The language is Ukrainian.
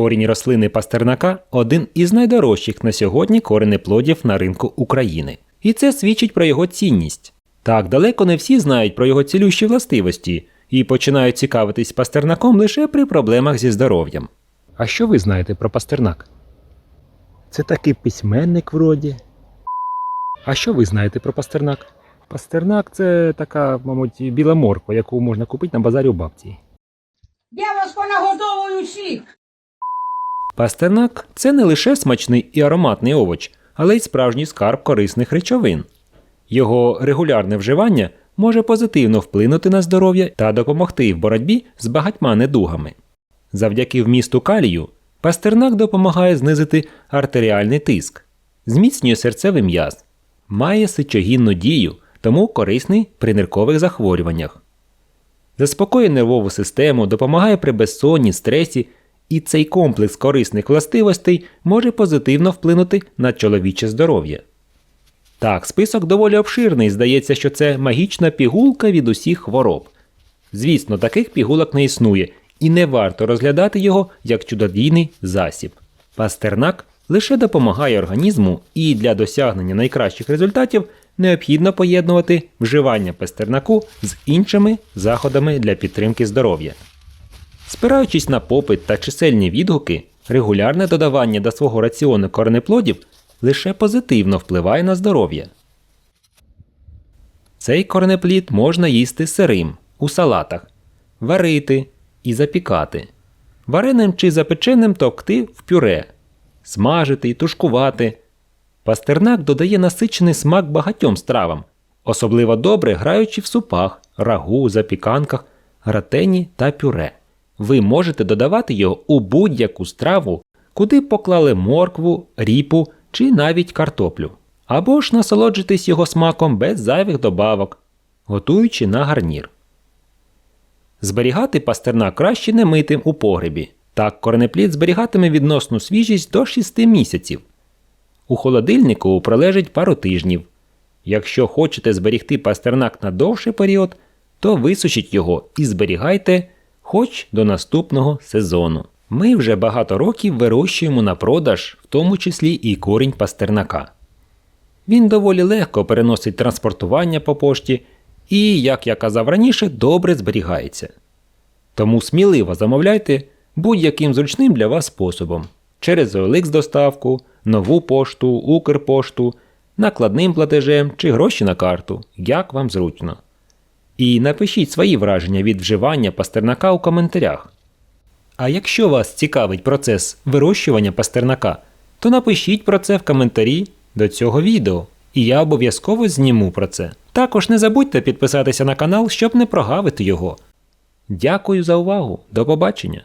Корінь рослини пастернака один із найдорожчих на сьогодні коренеплодів на ринку України. І це свідчить про його цінність. Так далеко не всі знають про його цілющі властивості і починають цікавитись пастернаком лише при проблемах зі здоров'ям. А що ви знаєте про пастернак? Це такий письменник вроді. А що ви знаєте про пастернак? Пастернак це така, мабуть, біла морква, яку можна купити на базарі у бабці. Дівочко, наготовую всіх. Пастернак це не лише смачний і ароматний овоч, але й справжній скарб корисних речовин. Його регулярне вживання може позитивно вплинути на здоров'я та допомогти в боротьбі з багатьма недугами. Завдяки вмісту калію пастернак допомагає знизити артеріальний тиск, зміцнює серцевий м'яз, має сичогінну дію, тому корисний при ниркових захворюваннях. Заспокоює нервову систему, допомагає при безсонні, стресі, і цей комплекс корисних властивостей може позитивно вплинути на чоловіче здоров'я. Так, список доволі обширний, здається, що це магічна пігулка від усіх хвороб. Звісно, таких пігулок не існує, і не варто розглядати його як чудодійний засіб. Пастернак лише допомагає організму, і для досягнення найкращих результатів необхідно поєднувати вживання пастернаку з іншими заходами для підтримки здоров'я. Спираючись на попит та чисельні відгуки, регулярне додавання до свого раціону коренеплодів лише позитивно впливає на здоров'я. Цей коренеплід можна їсти сирим у салатах, варити і запікати, вареним чи запеченим товкти в пюре, смажити і тушкувати. Пастернак додає насичений смак багатьом стравам, особливо добре граючи в супах, рагу, запіканках, гратені та пюре. Ви можете додавати його у будь-яку страву, куди поклали моркву, ріпу чи навіть картоплю. Або ж насолоджуйтесь його смаком без зайвих добавок, готуючи на гарнір. Зберігати пастернак краще не митим у погребі. Так коренеплід зберігатиме відносну свіжість до 6 місяців. У холодильнику пролежить пару тижнів. Якщо хочете зберігти пастернак на довший період, то висушіть його і зберігайте хоч до наступного сезону. Ми вже багато років вирощуємо на продаж, в тому числі і корінь пастернака. Він доволі легко переносить транспортування по пошті і, як я казав раніше, добре зберігається. Тому сміливо замовляйте будь-яким зручним для вас способом через OLX доставку, нову пошту, Укрпошту, накладним платежем чи гроші на карту, як вам зручно. І напишіть свої враження від вживання пастернака у коментарях. А якщо вас цікавить процес вирощування пастернака, то напишіть про це в коментарі до цього відео, і я обов'язково зніму про це. Також не забудьте підписатися на канал, щоб не прогавити його. Дякую за увагу. До побачення!